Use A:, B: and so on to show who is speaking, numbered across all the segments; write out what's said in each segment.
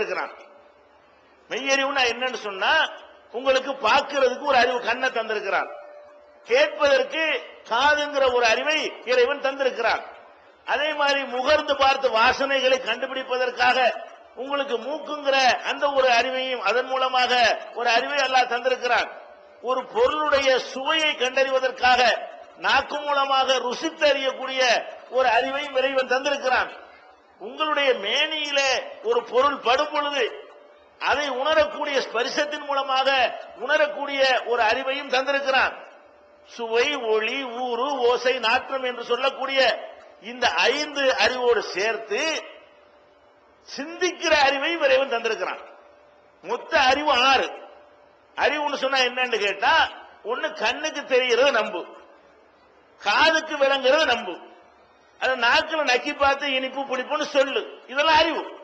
A: இருக்கிறான் மெய்யறிவுனா என்னன்னு சொன்னா உங்களுக்கு பார்க்கிறதுக்கு ஒரு அறிவு கண்ணை தந்திருக்கிறான். கேட்பதற்கு காதுங்கிற ஒரு அறிவை இறைவன் தந்திருக்கிறான். அதே மாதிரி முகர்ந்து பார்த்து வாசனைகளை கண்டுபிடிப்பதற்காக உங்களுக்கு மூக்குங்கிற அந்த ஒரு அறிவையும் அதன் மூலமாக ஒரு அறிவை அல்லாஹ் தந்திருக்கிறான். ஒரு பொருளுடைய சுவையை கண்டறிவதற்காக நாக்கு மூலமாக ருசித்தறியக்கூடிய ஒரு அறிவையும் இறைவன் தந்திருக்கிறான். உங்களுடைய மேனியில ஒரு பொருள் படும் பொழுது அதை உணரக்கூடிய ஸ்பரிசத்தின் மூலமாக உணரக்கூடிய ஒரு அறிவையும் தந்திருக்கிறான் சுவை ஒளி ஊறு ஓசை நாற்றம் என்று சொல்லக்கூடிய இந்த ஐந்து அறிவோடு சேர்த்து சிந்திக்கிற அறிவையும் இறைவன் தந்திருக்கிறான். மொத்த அறிவு ஆறு. அறிவுன்னு சொன்னா என்னன்னு கேட்டா ஒண்ணு கண்ணுக்கு தெரிகிறது நம்பு. காதுக்கு விளங்குறது நம்பு. அதை நாக்குல நக்கி பார்த்து இனிப்பு பிடிப்புன்னு சொல்லு. இதெல்லாம் அறிவு.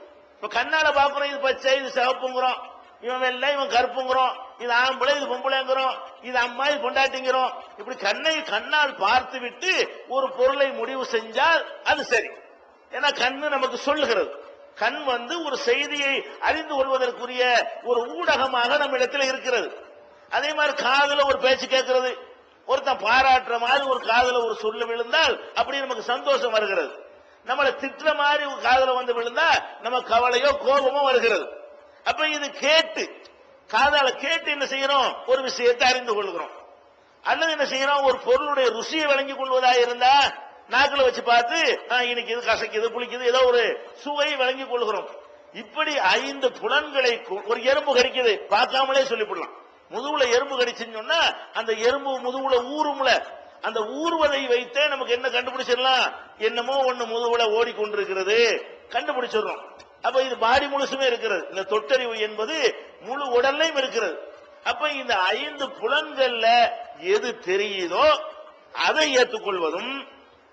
A: இப்ப கண்ணால பாக்குறோம் இது பச்சை இது சிவப்புங்கிறோம். இவன் வெள்ளை இவன் கருப்புங்கிறோம். இது ஆம்பளை இது பொம்பளைங்கிறோம். இது அம்மா இது பொண்டாட்டிங்கிறோம். இப்படி கண்ணை கண்ணால் பார்த்து விட்டு ஒரு பொருளை முடிவு செஞ்சால் அது சரி. ஏன்னா கண்ணு நமக்கு சொல்லுகிறது. கண் வந்து ஒரு செய்தியை அறிந்து கொள்வதற்குரிய ஒரு ஊடகமாக நம்ம இடத்துல இருக்கிறது. அதே மாதிரி காதல ஒரு பேச்சு கேட்கிறது. ஒருத்தன் பாராட்டுற மாதிரி ஒரு காதல ஒரு சொல்லு விழுந்தால் அப்படி நமக்கு சந்தோஷம் வருகிறது. நம்மளை திட்டுற மாதிரி ஒரு காதல வந்து விழுந்தா நம்ம கவலையோ கோபமோ வருகிறது. அப்ப இது கேட்டு காதால கேட்டு என்ன செய்யறோம்? ஒரு விஷயத்தை அறிந்து கொள்கிறோம். அல்லது என்ன செய்யறோம்? ஒரு பொருளுடைய ருசியை வழங்கி கொள்வதா இருந்தா நாக்களை வச்சு பார்த்து இன்னைக்கு இது கசக்குது புளிக்குது ஏதோ ஒரு சுவை வழங்கி கொள்கிறோம். இப்படி ஐந்து புலன்களை ஒரு எறும்பு கறிக்குது பார்க்காமலே சொல்லிவிடலாம். முதுகுல எறும்பு கடிச்சுன்னு சொன்னா அந்த எறும்பு முதுகுல ஊறும்ல. அந்த ஊறுவதை வைத்தே நமக்கு என்ன கண்டுபிடிச்சிடலாம்? என்னமோ ஒண்ணு முதுகுல ஓடிக்கொண்டிருக்கிறது. கண்டுபிடிச்சிடுறோம். அப்ப இது பாடி முழுசுமே இருக்கிறது. இந்த தொட்டறிவு என்பது முழு உடல்லையும் இருக்கிறது. அப்ப இந்த ஐந்து புலன்கள்ல எது தெரியுதோ அதை ஏற்றுக்கொள்வதும்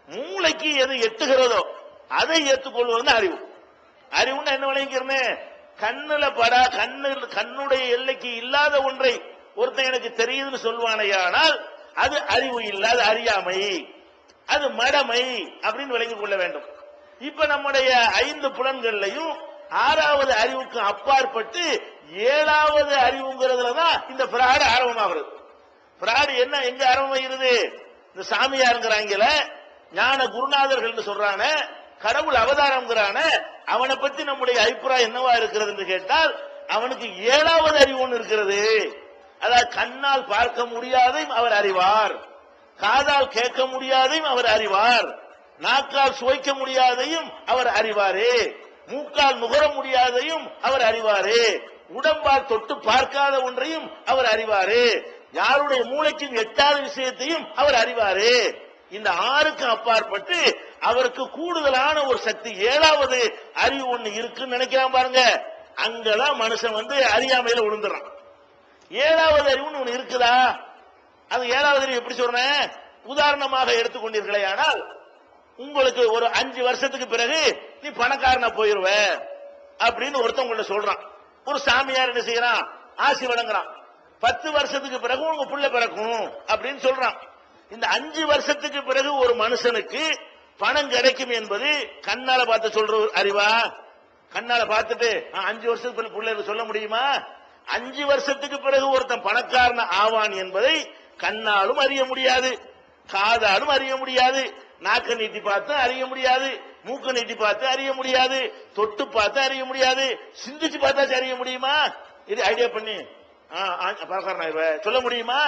A: மூளைக்கு எது எட்டுகிறதோ அதை ஏற்றுக்கொள்வதும் அறிவு. அறிவுன்னு என்ன விளங்கிக்கிறேன் கண்ணுல படா கண்ணு கண்ணுடைய எல்லைக்கு இல்லாத ஒன்றை ஒருத்தன் எனக்கு தெரியுதுன்னு சொல்வானையானால் அது அறிவு இல்லாத அறியாமை. அது மடமை அப்படின்னு விளங்கிக் கொள்ள வேண்டும். இப்ப நம்முடைய ஐந்து புலன்கள்லையும் ஆறாவது அறிவுக்கு அப்பாற்பட்டு ஏழாவது அறிவுங்கிறதுல தான் இந்த பிராடு ஆரம்பமாகிறது பிராடு என்ன எங்க ஆரம்பமாகிறது? இந்த சாமியாருங்கிறாங்கல ஞான குருநாதர்கள் சொல்றான கடவுள் அவதாரம்ங்கிறான அவனை பத்தி நம்முடைய அபிப்பிராயம் என்னவா இருக்கிறது என்று கேட்டால் அவனுக்கு ஏழாவது அறிவு ஒன்று இருக்கிறது. அதாவது கண்ணால் பார்க்க முடியாதையும் அவர் அறிவார். காதால் கேட்க முடியாதையும் அவர் அறிவார். நாக்கால் சுவைக்க முடியாதையும் அவர் அறிவாரே. மூக்கால் நுகர முடியாதையும் அவர் அறிவாரே. உடம்பால் தொட்டு பார்க்காத ஒன்றையும் அவர் அறிவாரே. யாருடைய மூளைக்கும் எட்டாத விஷயத்தையும் அவர் அறிவாரே. இந்த ஆறுக்கும் அப்பாற்பட்டு அவருக்கு கூடுதலான ஒரு சக்தி. ஏழாவது அறிவு ஒண்ணு இருக்குன்னு நினைக்கிறான் பாருங்க. அங்கதான் மனுஷன் வந்து அறியாமையில விழுந்துறான். ஏழாவது அறிவுன்னு ஒண்ணு இருக்குதா? அது ஏழாவது அறிவு எப்படி சொல்றேன்? உதாரணமாக எடுத்துக்கொண்டீர்களே ஆனால் உங்களுக்கு ஒரு அஞ்சு வருஷத்துக்கு பிறகு நீ பணக்காரனா போயிருவ அப்படின்னு ஒருத்தன் சொல்றான். ஒரு சாமியார் என்ன செய்யறான்? ஆசி வழங்குறான். பத்து வருஷத்துக்கு பிறகு உங்க புள்ள பிறக்கும் அப்படின்னு சொல்றான். இந்த அஞ்சு வருஷத்துக்கு பிறகு ஒரு மனுஷனுக்கு பணம் கிடைக்கும் என்பது கண்ணால பார்த்து சொல்ற அறிவா? கண்ணால பார்த்துட்டு அஞ்சு வருஷத்துக்கு பிறகு பிள்ளைகளுக்கு சொல்ல முடியுமா? அஞ்சு வருஷத்துக்கு பிறகு ஒருத்தன் பணக்காரன் ஆவான் என்பதை கண்ணாலும் அறிய முடியாது காதாலும் அறிய முடியாது நாக்க நீட்டி பார்த்து அறிய முடியாது மூக்க நீட்டி பார்த்து அறிய முடியாது தொட்டு பார்த்து அறிய முடியாது சிந்திச்சு பார்த்தா அறிய முடியுமா? இது ஐடியா பண்ணி. ஆ, ஆ, பணக்காரன் சொல்ல முடியுமா?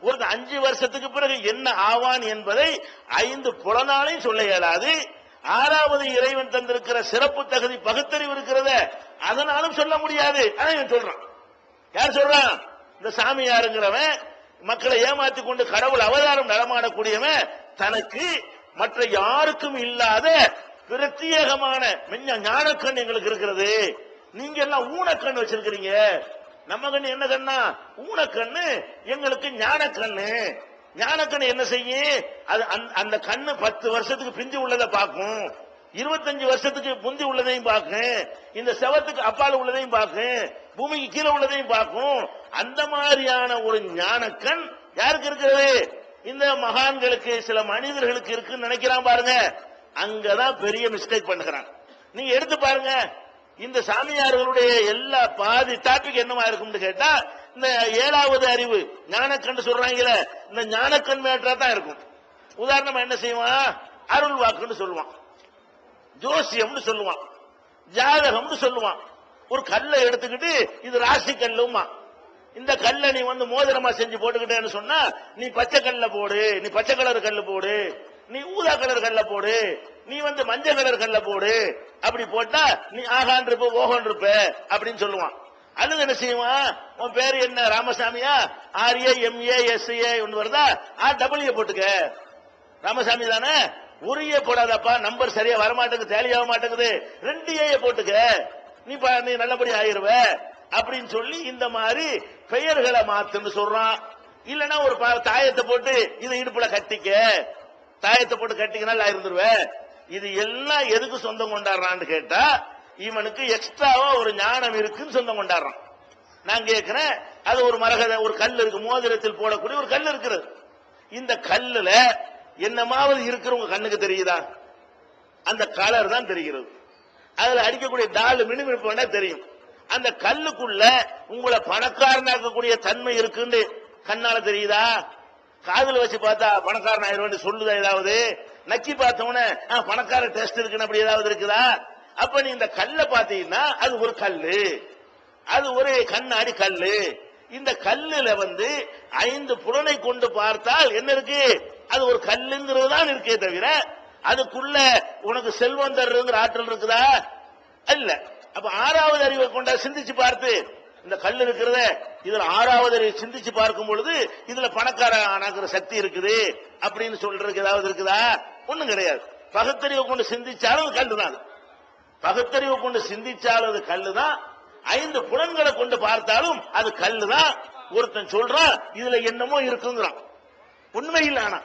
A: ஒரு அஞ்சு வருஷத்துக்கு பிறகு என்ன ஆவான் என்பதை ஐந்து புலனாலையும் சொல்ல இயலாது. ஆறாவது இறைவன் தந்திருக்கிற சிறப்பு தகுதி பகுத்தறிவு இருக்கிறத அதனாலும் சொல்ல முடியாது. ஆனா இவன் சொல்றான். யார் சொல்றான்? இந்த சாமியாருங்கிறவன் மக்களை ஏமாத்தி கொண்டு கடவுள் அவதாரம் நடமாடக்கூடியவன். தனக்கு மற்ற யாருக்கும் இல்லாத பிரத்யேகமான மெஞ்ச ஞானக்கண் எங்களுக்கு இருக்கிறது. நீங்க எல்லாம் ஊனக்கண் வச்சிருக்கிறீங்க. நம்ம கண்ணு என்ன கண்ணா? ஊனக்கண்ணு எங்களுக்கு ஞானக்கண்ணு ஞானக்கண்ணு என்ன செய்யும் அது அந்த- அந்த கண்ணு பத்து வருஷத்துக்கு பிந்தி உள்ளதை பார்க்கும். இருபத்தஞ்சு வருஷத்துக்கு முந்தி உள்ளதையும் பார்க்கும். இந்த செவத்துக்கு அப்பால் உள்ளதையும் பார்க்கும். பூமிக்கு கீழே உள்ளதையும் பார்க்கும். அந்த மாதிரியான ஒரு ஞானக்கண் யாருக்கு இருக்கிறது? இந்த மகான்களுக்கு சில மனிதர்களுக்கு இருக்குன்னு நினைக்கிறான் பாருங்க. அங்கதான் பெரிய மிஸ்டேக் பண்ணுகிறான். நீங்க எடுத்து பாருங்க. இந்த சாமியார்களுடைய எல்லா பாதி டாபிக் என்னவா இருக்கும்னு கேட்டா இந்த ஏழாவது அறிவு ஞானக்கண் சொல்றாங்கல்ல இந்த ஞானக்கண் மேட்டரா தான் இருக்கும். உதாரணமா என்ன செய்வான்? அருள் வாக்குன்னு சொல்லுவான். ஜோசியம்னு சொல்லுவான். ஜாதகம்னு சொல்லுவான். ஒரு கல்லை எடுத்துக்கிட்டு இது ராசி கல்லுமா இந்த கல்லை நீ வந்து மோதிரமா செஞ்சு போட்டுக்கிட்டேன்னு சொன்னா நீ பச்சை கல்ல போடு நீ பச்சை கலர் கல்லு போடு. நீ ஊதா கலர் கல்ல போடு. நீ வந்து மஞ்சள் கலர் கல்ல போடு. அப்படி போட்டா நீ ஆகான் இருப்ப ஓகன் இருப்ப அப்படின்னு சொல்லுவான். அது என்ன செய்வான்? உன் பேரு என்ன? ராமசாமியா? ஆர்ஏ எம்ஏ எஸ்ஏ ஒன்று வருதா? ஆர் டபிள்யூ போட்டுக்க. ராமசாமி தானே? உரிய போடாதப்பா நம்பர் சரியா வர மாட்டேங்குது தேலியாக மாட்டேங்குது. ரெண்டு ஏ போட்டுக்க. நீ நீ நல்லபடி ஆயிருவ. அப்படின்னு சொல்லி இந்த மாதிரி பெயர்களை மாத்துன்னு சொல்றான். இல்லனா ஒரு தாயத்தை போட்டு இதை இடுப்புல கட்டிக்க. தாயத்தை போட்டு கட்டிக்கினால் இருந்துருவேன். இது எல்லாம் எதுக்கு சொந்தம் கொண்டாடுறான்னு கேட்டா இவனுக்கு எக்ஸ்ட்ராவா ஒரு ஞானம் இருக்குன்னு சொந்தம் கொண்டாடுறான். நான் கேட்கிறேன் அது ஒரு மரகத ஒரு கல் இருக்கு மோதிரத்தில் போடக்கூடிய ஒரு கல் இருக்கிறது இந்த கல்லுல என்னமாவது இருக்கிறவங்க கண்ணுக்கு தெரியுதா? அந்த கலர் தான் தெரிகிறது. அதுல அடிக்கக்கூடிய டால் மினுமினுப்பு வேணா தெரியும். அந்த கல்லுக்குள்ள உங்களை பணக்காரனாக்கக்கூடிய தன்மை இருக்குன்னு கண்ணால தெரியுதா? காதல் வச்சு பார்த்தா பணக்காரன் ஆயிரம் சொல்லுதா ஏதாவது? நக்கி பார்த்தவன பணக்கார டெஸ்ட் இருக்குன்னு அப்படி ஏதாவது இருக்குதா? அப்ப நீ இந்த கல்லை பார்த்தீங்கன்னா அது ஒரு கல்லு. அது ஒரு கண்ணாடி கல்லு. இந்த கல்லுல வந்து ஐந்து புலனை கொண்டு பார்த்தால் என்ன இருக்கு? அது ஒரு கல்லுங்கிறது தான் இருக்கே தவிர அதுக்குள்ள உனக்கு செல்வம் தருங்கிற ஆற்றல் இருக்குதா? இல்ல அப்ப ஆறாவது அறிவை கொண்ட சிந்திச்சு பார்த்து இந்த கல் இருக்கிறத இதுல ஆறாவது சிந்திச்சு பார்க்கும் பொழுது இதுல பணக்கார ஆனாக்குற சக்தி இருக்குது அப்படின்னு சொல்றதுக்கு ஏதாவது இருக்குதா? ஒண்ணும் கிடையாது. பகுத்தறிவை கொண்டு சிந்திச்சாலும் அது கல்லு தான் அது. பகுத்தறிவை கொண்டு சிந்திச்சாலும் அது கல்லுதான். ஐந்து புலன்களை கொண்டு பார்த்தாலும் அது கல்லுதான். ஒருத்தன் சொல்றான் இதுல என்னமோ இருக்குங்கிறான். உண்மை இல்லை ஆனா.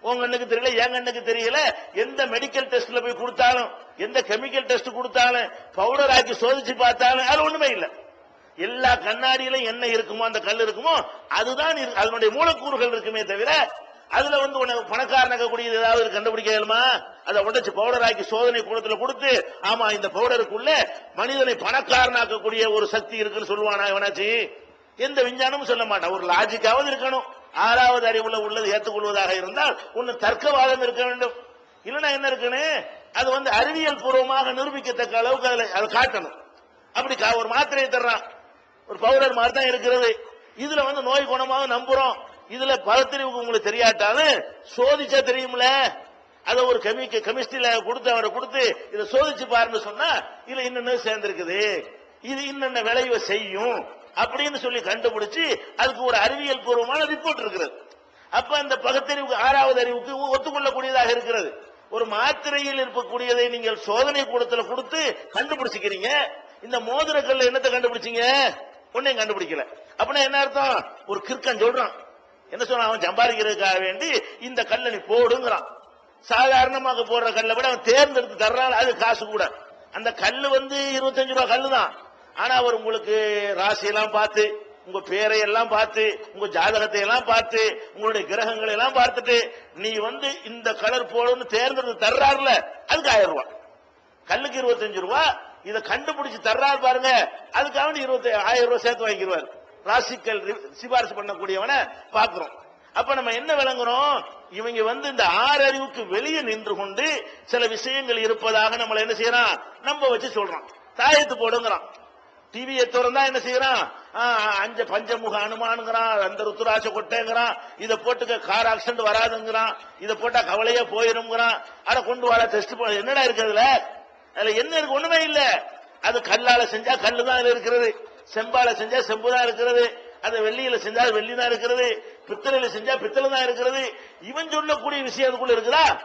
A: உங்க கண்ணுக்கு தெரியல என் கண்ணுக்கு தெரியல. எந்த மெடிக்கல் டெஸ்ட்ல போய் கொடுத்தாலும் எந்த கெமிக்கல் டெஸ்ட் கொடுத்தாலும் பவுடர் ஆக்கி சோதிச்சு பார்த்தாலும் அது ஒண்ணுமே இல்லை. எல்லா கண்ணாடியிலும் என்ன இருக்குமோ அந்த கல் இருக்குமோ அதுதான் அதனுடைய மூலக்கூறுகள் இருக்குமே தவிர அதுல வந்து உனக்கு பணக்காரனாக கூடியது ஏதாவது கண்டுபிடிக்க இயலுமா? அதை உடைச்சு பவுடர் ஆக்கி சோதனை கூடத்துல கொடுத்து ஆமா இந்த பவுடருக்குள்ள மனிதனை பணக்காரனாக்கக்கூடிய ஒரு சக்தி இருக்குன்னு சொல்லுவானா இவனாச்சி? எந்த விஞ்ஞானமும் சொல்ல மாட்டான். ஒரு லாஜிக்காவது இருக்கணும். ஆறாவது அறிவுல உள்ளது ஏற்றுக்கொள்வதாக இருந்தால் ஒன்னு தர்க்கவாதம் இருக்க வேண்டும். இல்லைன்னா என்ன இருக்குன்னு? அது வந்து அறிவியல் பூர்வமாக நிரூபிக்கத்தக்க அளவுக்கு அதுல அதை காட்டணும். அப்படி கா- ஒரு மாத்திரையை தர்றான். ஒரு பவுடர் மாதிரி தான் இருக்கிறது. இதுல வந்து நோய் குணமாக நம்புறோம். இதுல பதத்திரிவுக்கு உங்களுக்கு தெரியாட்டாலும் சோதிச்சா தெரியும்ல? அதை ஒரு கெமிக்க கெமிஸ்ட்ரியில கொடுத்து அவரை கொடுத்து இதை சோதிச்சு பாருன்னு சொன்னா இதுல இன்னொன்னு சேர்ந்திருக்குது? இது இன்னென்ன விளைவை செய்யும்? அப்படின்னு சொல்லி கண்டுபிடிச்சு அதுக்கு ஒரு அறிவியல் பூர்வமான ரிப்போர்ட் இருக்கிறது. அப்ப அந்த பகுத்தறிவுக்கு ஆறாவது அறிவுக்கு ஒத்துக்கொள்ளக்கூடியதாக இருக்கிறது. ஒரு மாத்திரையில் இருக்கக்கூடியதை நீங்கள் சோதனை கூடத்துல கொடுத்து கண்டுபிடிச்சிக்கிறீங்க. இந்த மோதிர மோதிரக்கல்ல என்னத்தை கண்டுபிடிச்சீங்க? ஒன்னையும் கண்டுபிடிக்கல. அப்படின்னா என்ன அர்த்தம்? ஒரு கிறுக்கன் சொல்றான். என்ன சொல்றான்? அவன் சம்பாதிக்கிறதுக்காக வேண்டி இந்த கல்லை நீ போடுங்கிறான். சாதாரணமாக போடுற கல்லை விட அவன் தேர்ந்தெடுத்து தர்றான். அது காசு கூட. அந்த கல் வந்து இருபத்தஞ்சு ரூபா கல்லு தான் ஆனா அவர் உங்களுக்கு ராசியெல்லாம் பார்த்து உங்க பேரை எல்லாம் பார்த்து உங்க ஜாதகத்தை எல்லாம் பார்த்து உங்களுடைய கிரகங்களை எல்லாம் பார்த்துட்டு நீ வந்து இந்த கலர் போடுன்னு தேர்ந்தெடுத்து தர்றாருல அதுக்கு ஆயிரம் ரூபாய். கல்லுக்கு இருபத்தஞ்சு ரூபா இதை கண்டுபிடிச்சு தர்றாரு பாருங்க. அதுக்காக இருபத்தி ஆயிரம் ரூபாய் சேர்த்து வாங்கிடுவார் ராசிக்கல் ரி- சிபாரிசு பண்ணக்கூடியவனை பார்க்கிறோம். அப்ப நம்ம என்ன விளங்குறோம்? இவங்க வந்து இந்த ஆறறிவுக்கு வெளியே நின்று கொண்டு சில விஷயங்கள் இருப்பதாக நம்மளை என்ன செய்யறான்? நம்ம வச்சு சொல்றோம் தாயத்து போடுங்கிறான். டிவியை திறந்தா என்ன செய்யறான்? ஆ, அஞ்ச பஞ்சமுக அனுமானுங்கிறான் அந்த ருத்துராச கொட்டைங்கிறான் இதை போட்டுக்க கார் ஆக்சிடென்ட் வராதுங்கிறான் இதை போட்டா கவலையே போயிருங்கிறான் அதை கொண்டு வர டெஸ்ட் என்னடா இருக்கிறதுல அதுல என்ன இருக்கு? ஒண்ணுமே இல்ல. அது கல்லால செஞ்சா கல்லு தான் அதுல இருக்கிறது. செம்பால செஞ்சா செம்பு தான் இருக்கிறது. அது வெள்ளியில செஞ்சா வெள்ளி தான் இருக்கிறது. பித்தளையில செஞ்சா பித்தளை தான் இருக்கிறது. இவன் சொல்லக்கூடிய விஷயம் அதுக்குள்ள இருக்குதா?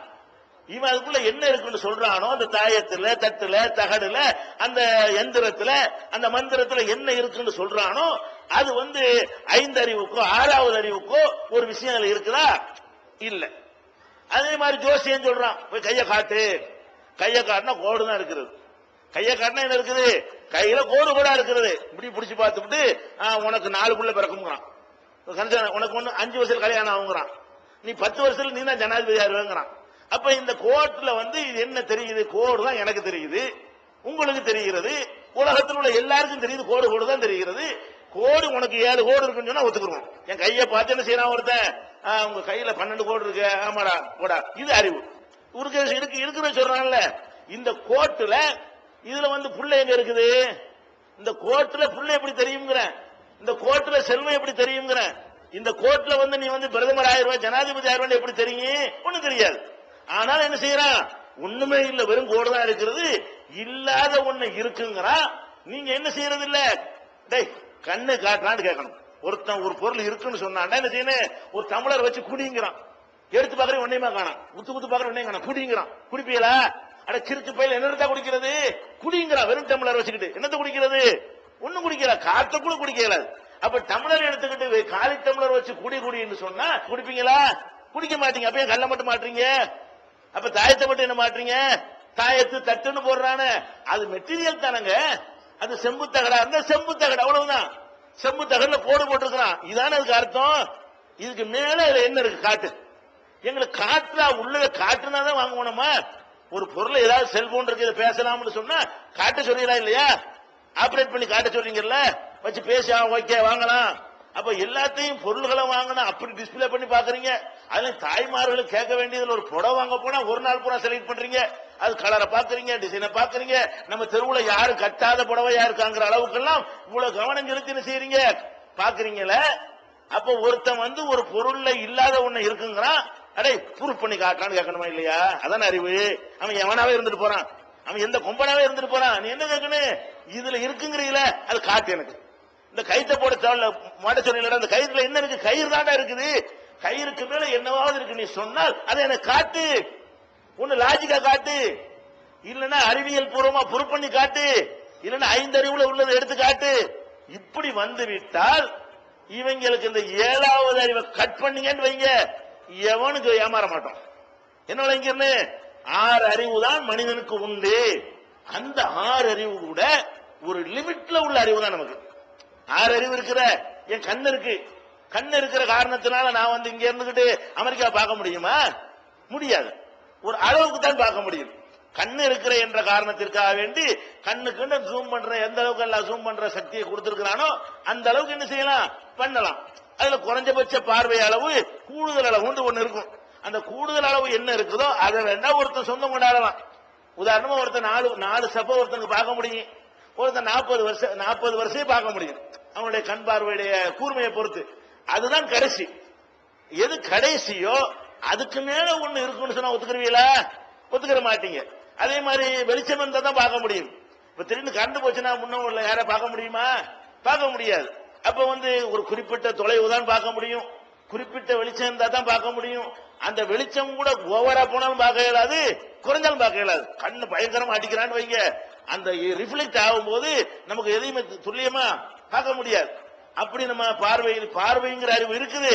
A: இவன் அதுக்குள்ள என்ன இருக்குன்னு சொல்றானோ அந்த தாயத்துல தட்டுல தகடுல அந்த எந்திரத்துல அந்த மந்திரத்துல என்ன இருக்குன்னு சொல்றானோ அது வந்து ஐந்து அறிவுக்கோ ஆறாவது அறிவுக்கோ ஒரு விஷயம் அதுல இருக்குதா? இல்ல. அதே மாதிரி ஜோசியம் சொல்றான். போய் கைய காட்டு. கைய காட்டினா கோடு தான் இருக்கிறது கைய காட்டினா என்ன இருக்குது? கையில கோடு கூட இருக்கிறது இப்படி பிடிச்சு பார்த்துட்டு உனக்கு நாலு புள்ள பிறக்கும்ங்கிறான். உனக்கு ஒண்ணு அஞ்சு வருஷத்துல கல்யாணம் ஆகுங்கிறான் நீ பத்து வருஷத்துல நீ தான் ஜனாதிபதி ஆயிருவேங்கிறான். அப்ப இந்த கோர்ட்ல வந்து இது என்ன தெரியுது? கோடு தான் எனக்கு தெரியுது. உங்களுக்கு தெரிகிறது. உலகத்தில் உள்ள எல்லாருக்கும் தெரியுது. கோடு கோடு தான் தெரிகிறது. கோடு உனக்கு ஏழு கோடு இருக்குன்னு சொன்னா ஒத்துக்குருவோம் என் கையை பார்த்து என்ன செய்யறான் ஒருத்தன்? உங்க கையில பன்னெண்டு கோடு இருக்கு. ஆமாடா போடா. இது அறிவு. இருக்கு இருக்கு இருக்கிற சொல்றாங்கல்ல. இந்த கோட்டுல இதுல வந்து புள்ள எங்க இருக்குது? இந்த கோட்டுல புள்ள எப்படி தெரியுங்கிற. இந்த கோட்டுல செல்வம் எப்படி தெரியுங்கிற. இந்த கோட்ல வந்து நீ வந்து பிரதமர் ஆயிரம் ஜனாதிபதி ஆயிரம் எப்படி தெரியும்? ஒண்ணு தெரியாது. ஆனால் என்ன செய்யறான் ஒண்ணுமே இல்ல வெறும் கோடு தான் இருக்கிறது. இல்லாத ஒண்ணு இருக்குங்கிறான் நீங்க என்ன செய்யறது இல்ல டேய் கண்ணு காட்டலான்னு கேட்கணும். ஒருத்தன் ஒரு பொருள் இருக்குன்னு சொன்னான்டா என்ன செய்யணும்? ஒரு தமிழர் வச்சு குடிங்கிறான். எடுத்து பாக்குற ஒன்னையுமா காணும். குத்து குத்து பாக்குற ஒன்னையும் காணும். குடிங்கிறான். குடிப்பீங்களா அட கிறுக்கு பையில என்னடா குடிக்கிறது? குடிங்கிறா வெறும் டம்ளர் வச்சுக்கிட்டு. என்னத்த குடிக்கிறது? ஒண்ணும் குடிக்கல. காத்த கூட குடிக்கல. அப்ப டம்ளர் எடுத்துக்கிட்டு காலி டம்ளர் வச்சு குடி குடின்னு சொன்னா குடிப்பீங்களா? குடிக்க மாட்டீங்க. அப்ப கல்ல மட்டும் மாட்டீங்க அப்ப தாயத்தை மட்டும் என்ன மாட்டீங்க தாயத்து தட்டுன்னு போடுறானே. அது மெட்டீரியல் தானங்க. அது செம்பு தகடா இருந்தா செம்பு தகடு. அவ்வளவுதான். செம்பு தகடுல கோடு போட்டிருக்கிறான். இதுதானே அதுக்கு அர்த்தம்? இதுக்கு மேல என்ன இருக்கு? காட்டு. எங்களுக்கு காட்டுறா உள்ள காட்டுனா தான் வாங்குவோமா ஒரு பொருளை ஏதாவது செல்போன் இருக்கு இதை பேசலாம்னு சொன்னா காட்ட சொல்றீங்களா இல்லையா? ஆப்ரேட் பண்ணி காட்ட சொல்றீங்கல்ல? வச்சு பேசி ஓகே வாங்கலாம். அப்ப எல்லாத்தையும் பொருள்களை வாங்கினா அப்படி டிஸ்பிளே பண்ணி பாக்குறீங்க அதுல தாய்மார்களும் கேட்க வேண்டியதுல ஒரு புடவை வாங்க போனா ஒரு நாள் பூரா செலக்ட் பண்றீங்க. அது கலரை பாக்குறீங்க டிசைனை பாக்குறீங்க நம்ம தெருவுல யாரும் கட்டாத புடவையா இருக்காங்கிற அளவுக்கெல்லாம் இவ்வளவு கவனம் செலுத்தி செய்யறீங்க பாக்குறீங்களே அப்ப ஒருத்தன் வந்து ஒரு பொருள்ல இல்லாத ஒண்ணு இருக்குங்கிறான். அடே ப்ரூஃப் பண்ணி காட்டலான்னு கேட்கணுமா இல்லையா? அதான அறிவு. அவன் எவனாவே இருந்துட்டு போறான்? அவன் எந்த கொம்பனாவே இருந்துட்டு போறான்? நீ என்ன கேட்கணும்? இதுல இருக்குங்கிறீல. அது காட்டு எனக்கு. இந்த கைத்த போட தேவையில்ல மாட்ட சொன்னீங்களா அந்த கயிறுல என்ன இருக்கு? கயிறு தாண்டா இருக்குது. கயிறுக்கு மேல என்னவாவது இருக்கு. நீ சொன்னால் அதை எனக்கு காட்டு. ஒண்ணு லாஜிக்கா காட்டு. இல்லைன்னா அறிவியல் பூர்வமா ப்ரூஃப் பண்ணி காட்டு. இல்லன்னா ஐந்தறிவுல உள்ளதை எடுத்து காட்டு. இப்படி வந்து விட்டால் இவங்களுக்கு இந்த ஏழாவது அறிவை கட் பண்ணீங்கன்னு வைங்க. எவனுக்கு ஏமாற மாட்டோம்? என்ன இங்கிருந்து ஆறு அறிவு தான் மனிதனுக்கு உண்டு. அந்த ஆறு அறிவு கூட ஒரு லிமிட்ல உள்ள அறிவு தான் நமக்கு. ஆறு அறிவு இருக்கிற என் கண் இருக்கு. கண் இருக்கிற காரணத்தினால நான் வந்து இங்க இருந்துகிட்டு அமெரிக்கா பார்க்க முடியுமா? முடியாது. ஒரு அளவுக்கு தான் பார்க்க முடியும். கண் இருக்கிற என்ற காரணத்திற்காக வேண்டி கண்ணுக்குன்னு ஜூம் பண்ற எந்த அளவுக்கு எல்லாம் ஜூம் பண்ற சக்தியை கொடுத்திருக்கிறானோ அந்த அளவுக்கு என்ன செய்யலாம்? பண்ணலாம். அதுல குறைஞ்சபட்ச பார்வை அளவு கூடுதல் அளவு ஒண்ணு இருக்கும். அந்த கூடுதல் அளவு என்ன இருக்குதோ அதை வேணா ஒருத்தன் சொந்தம் கொண்டாடலாம். உதாரணமா ஒருத்தன் நாலு நாலு சப்ப ஒருத்தனுக்கு பார்க்க முடியும். ஒருத்தன் நாற்பது வருஷம் நாற்பது வருஷம் பார்க்க முடியும். அவனுடைய கண் பார்வையுடைய கூர்மையை பொறுத்து. அதுதான் கடைசி. எது கடைசியோ அதுக்கு மேல ஒண்ணு இருக்குன்னு சொன்னா ஒத்துக்கிறீங்களா? ஒத்துக்கிற மாட்டீங்க. அதே மாதிரி வெளிச்சம் இருந்தா தான் பார்க்க முடியும். இப்ப திடீர்னு கரண்ட் போச்சுன்னா முன்ன யாரை பார்க்க முடியுமா? பார்க்க முடியாது. அப்ப வந்து ஒரு குறிப்பிட்ட தொலைவு தான் பார்க்க முடியும். குறிப்பிட்ட வெளிச்சம் இருந்தா தான் பார்க்க முடியும். அந்த வெளிச்சம் கூட ஓவரா போனாலும் பார்க்க இயலாது குறைஞ்சாலும் பார்க்க இயலாது. கண்ணு பயங்கரமா அடிக்கிறான்னு வைங்க. அந்த ரிஃப்ளெக்ட் ஆகும்போது நமக்கு எதையுமே துல்லியமா பார்க்க முடியாது. அப்படி நம்ம பார்வையில் பார்வைங்கிற அறிவு இருக்குது.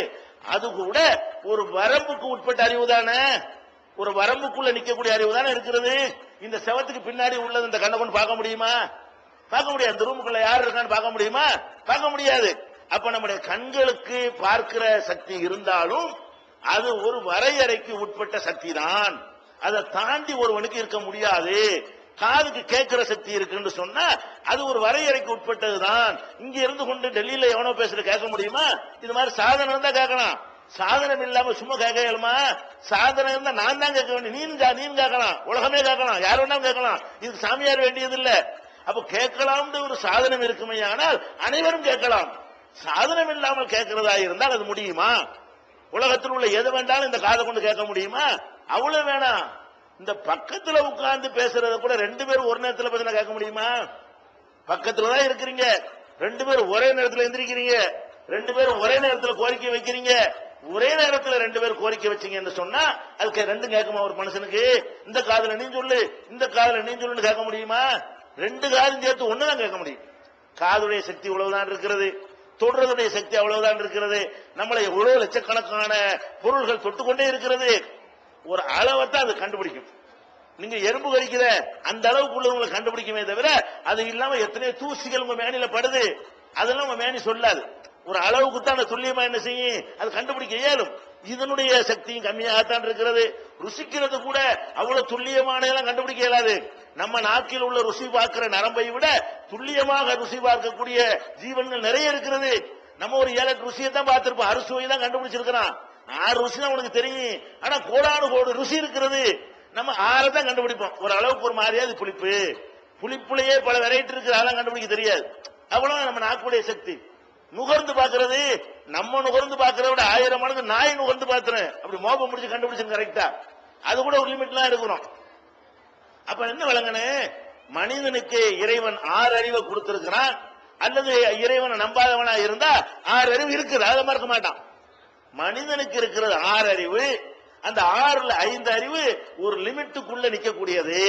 A: அது கூட ஒரு வரம்புக்கு உட்பட்ட அறிவு தானே. ஒரு வரம்புக்குள்ள நிக்கக்கூடிய அறிவு தானே இருக்கிறது. இந்த செவத்துக்கு பின்னாடி உள்ளது இந்த கண்ணை கொண்டு பார்க்க முடியுமா? பார்க்க முடியாது. அந்த ரூமுக்குள்ள யார் இருக்கான்னு பார்க்க முடியுமா? பார்க்க முடியாது. அப்ப நம்முடைய கண்களுக்கு பார்க்கிற சக்தி இருந்தாலும் அது ஒரு வரையறைக்கு உட்பட்ட சக்தி தான் அதை தாண்டி ஒருவனுக்கு இருக்க முடியாது. காதுக்கு கேட்கிற சக்தி இருக்குன்னு சொன்னா அது ஒரு வரையறைக்கு உட்பட்டதுதான். இங்க இருந்து கொண்டு டெல்லியில எவனோ பேசுற கேட்க முடியுமா? இது மாதிரி சாதனம் இருந்தா கேட்கலாம். சாதனம் இல்லாம சும்மா கேட்க இயலுமா? சாதனம் இருந்தா நான் தான் கேட்க வேண்டிய நீயும் கே- கேட்கலாம். உலகமே கேட்கலாம். யார் வேணாலும் கேட்கலாம். இதுக்கு சாமியார் வேண்டியது இல்ல அப்ப கேட்கலாம்னு ஒரு சாதனம் இருக்குமே ஆனால் அனைவரும் கேட்கலாம். சாதனம் இல்லாமல் கேட்கிறதா இருந்தால் அது முடியுமா? உலகத்தில் உள்ள எது வேண்டாலும் இந்த காதை கொண்டு கேட்க முடியுமா? அவ்வளவு வேணாம். இந்த பக்கத்துல உட்கார்ந்து பேசுறத கூட ரெண்டு பேரும் ஒரு நேரத்தில் பத்தின கேட்க முடியுமா? பக்கத்துல தான் இருக்கிறீங்க. ரெண்டு பேரும் ஒரே நேரத்தில் எந்திரிக்கிறீங்க. ரெண்டு பேரும் ஒரே நேரத்தில் கோரிக்கை வைக்கிறீங்க. ஒரே நேரத்தில் ரெண்டு பேரும் கோரிக்கை வச்சீங்கன்னு சொன்னா அதுக்கு ரெண்டும் கேட்குமா ஒரு மனுஷனுக்கு? இந்த காதல நீ சொல்லு. இந்த காதல நீ சொல்லுன்னு கேட்க முடியுமா? ரெண்டு காதும் சேர்த்து ஒண்ணுதான் கேட்க முடியும். காதுடைய சக்தி இவ்வளவுதான் இருக்கிறது. தொடுறதுடைய சக்தி அவ்வளவுதான் இருக்கிறது. நம்மளை எவ்வளவு லட்சக்கணக்கான பொருள்கள் தொட்டுக்கொண்டே இருக்கிறது. ஒரு அளவைத்தான் அது கண்டுபிடிக்கும். நீங்க எறும்பு கறிக்கிற அந்த அளவுக்கு உள்ளவங்களை கண்டுபிடிக்குமே தவிர அது இல்லாம எத்தனையோ தூசிகள் உங்க மேனில படுது. அதெல்லாம் உங்க மேனி சொல்லாது. ஒரு அளவுக்கு தான் அந்த துல்லியமா என்ன செய்யும்? அது கண்டுபிடிக்க இயலும். இதனுடைய சக்தியும் கம்மியாகத்தான் இருக்கிறது. ருசிக்கிறது கூட அவ்வளவு துல்லியமான எல்லாம் கண்டுபிடிக்க இயலாது. நம்ம நாக்கில் உள்ள ருசி பார்க்கிற நரம்பை விட துல்லியமாக ருசி பார்க்கக்கூடிய ஜீவன்கள் நிறைய இருக்கிறது. நம்ம ஒரு ஏழை ருசியை தான் பார்த்திருப்போம். அறுசுவை தான் கண்டுபிடிச்சிருக்கிறான். ஆறு ருசி தான் உனக்கு தெரியும். ஆனா கோடானு கோடு ருசி இருக்கிறது. நம்ம ஆறை தான் கண்டுபிடிப்போம். ஒரு அளவுக்கு ஒரு மாதிரியாவது புளிப்பு. புளிப்புலயே பல வெரைட்டி இருக்கிற அதெல்லாம் கண்டுபிடிக்க தெரியாது. அவ்வளவு நம்ம நாக்குடைய சக்தி. நுகர்ந்து பாக்குறது நம்ம நுகர்ந்து பாக்குறத விட ஆயிரம் மடங்கு நாய் நுகர்ந்து பாத்துறேன் அப்படி மோபம் முடிச்சு கண்டுபிடிச்சு கரெக்டா அது கூட ஒரு லிமிட்லாம் இருக்கிறோம் அப்ப என்ன விளங்கனு மனிதனுக்கு இறைவன் ஆறு அறிவை கொடுத்திருக்கிறான். அல்லது இறைவனை நம்பாதவனா இருந்தா ஆறு அறிவு இருக்குது அதை மறக்க மாட்டான். மனிதனுக்கு இருக்கிறது ஆறு அறிவு. அந்த ஆறுல ஐந்து அறிவு ஒரு லிமிட்டுக்குள்ள நிக்கக்கூடியது.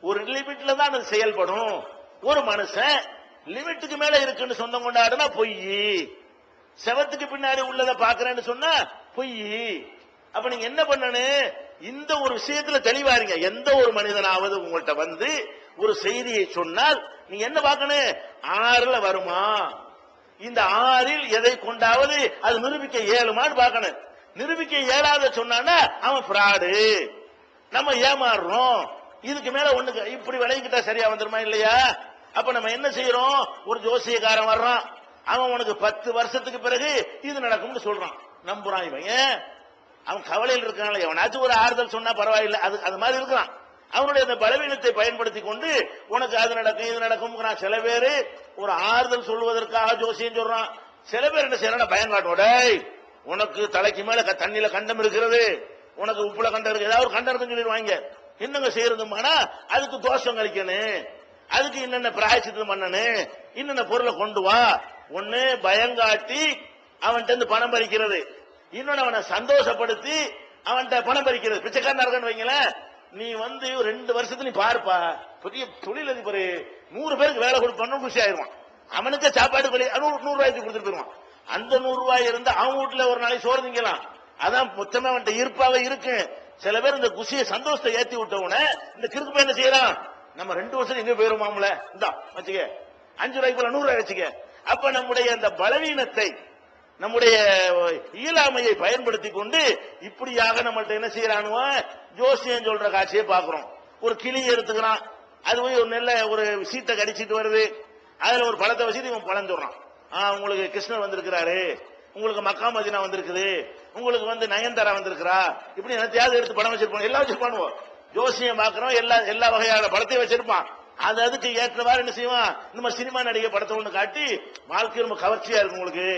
A: ஒரு லிமிட்ல தான் அது செயல்படும். ஒரு மனுஷன் லிமிட்டுக்கு மேல இருக்குன்னு சொந்தம் கொண்டாடுனா பொய் செவத்துக்கு பின்னாடி உள்ளதை பாக்குறேன்னு சொன்னா பொய் அப்ப நீங்க என்ன பண்ணணும் இந்த ஒரு விஷயத்துல தெளிவாருங்க எந்த ஒரு மனிதனாவது உங்கள்கிட்ட வந்து ஒரு செய்தியை சொன்னால் நீங்க என்ன பார்க்கணும் ஆறுல வருமா? இந்த ஆறில் எதை கொண்டாவது அது நிரூபிக்க இயலுமான்னு பார்க்கணும். நிரூபிக்க இயலாத சொன்னான்னா அவன் ஃப்ராடு நம்ம ஏமாறுறோம். இதுக்கு மேல ஒண்ணுக்கு இப்படி விளங்கிக்கிட்டா சரியா வந்துருமா இல்லையா? அப்ப நம்ம என்ன செய்யறோம்? ஒரு ஜோசியக்காரன் வர்றான். அவன் உனக்கு பத்து வருஷத்துக்கு பிறகு இது நடக்கும்னு சொல்றான். நம்புறான் இவன். ஏன்? அவன் கவலையில் இருக்கான்ல எவனாச்சும் ஒரு ஆறுதல் சொன்னா பரவாயில்லை. அது அது மாதிரி இருக்கிறான் அவனுடைய அந்த பலவீனத்தை பயன்படுத்தி கொண்டு உனக்கு அது நடக்கும் இது நடக்கும் சில பேரு ஒரு ஆறுதல் சொல்வதற்காக ஜோசியம் சொல்றான். சில பேர் என்ன செய்யறான் பயம் டேய் உனக்கு தலைக்கு மேல க- தண்ணியில கண்டம் இருக்கிறது. உனக்கு உப்புல கண்டம் இருக்கு. ஏதாவது ஒரு கண்டம் இருக்குன்னு சொல்லிடுவாங்க. என்னங்க செய்யறதுமானா அதுக்கு தோஷம் கழிக்கணும். அதுக்கு என்னென்ன பிராயச்சித்தம் பண்ணணும் என்னென்ன பொருளை கொண்டு வா? ஒன்னு பயங்காட்டி அவன்கிட்ட இருந்து பணம் பறிக்கிறது. இன்னொன்னு அவனை சந்தோஷப்படுத்தி அவன்கிட்ட பணம் பறிக்கிறது. பிச்சைக்காரன் இருக்கன்னு வைங்களேன். நீ வந்து ஒரு ரெண்டு வருஷத்துல நீ பாருப்பா. பெரிய தொழில் அதிபர் நூறு பேருக்கு வேலை கொடுப்பான்னு குஷி ஆயிடுவான். அவனுக்கு சாப்பாடு வெளியே நூறு நூறு ரூபாய்க்கு கொடுத்துட்டு போயிருவான் அந்த நூறு ரூபாய் இருந்தா அவன் வீட்டுல ஒரு நாளைக்கு சோறு திங்கலாம். அதான் மொத்தமே அவன்கிட்ட இருப்பாவே இருக்கு. சில பேர் இந்த குஷியை சந்தோஷத்தை ஏத்தி விட்டவன இந்த கிறுக்கு பையன் என்ன செய்யறான்? நம்ம ரெண்டு வருஷம் எங்க போயிருமாம்ல இந்தா வச்சுக்க. அஞ்சு ரூபாய்க்குள்ள நூறு ரூபாய் வச்சுக்க. அப்ப நம்முடைய அந்த பலவீனத்தை நம்முடைய இயலாமையை பயன்படுத்தி கொண்டு இப்படியாக நம்மள்ட்ட என்ன செய்யறானுவ? ஜோசியம் சொல்ற காட்சியை பாக்குறோம் ஒரு கிளி எடுத்துக்கிறான். அது போய் ஒரு நல்ல ஒரு சீட்டை கடிச்சிட்டு வருது. அதுல ஒரு பழத்தை வச்சுட்டு இவன் பழம் சொல்றான் ஆ, உங்களுக்கு கிருஷ்ணர் வந்திருக்கிறாரு. உங்களுக்கு மக்கா மதினா வந்திருக்குது. உங்களுக்கு வந்து நயன்தாரா வந்திருக்கிறா. இப்படி என்னத்தையாவது எடுத்து படம் வச்சிருப்பான் எல்லாம் வச்சிருப்பானுவோம் ஜோசியம் பார்க்கிறோம் எல்லா எல்லா வகையான படத்தையும் வச்சிருப்பான். அது அதுக்கு ஏற்றவாறு என்ன செய்வான்? இந்த மாதிரி சினிமா நடிகை படத்தை ஒன்று காட்டி வாழ்க்கை ரொம்ப கவர்ச்சியா இருக்கும் உங்களுக்கு.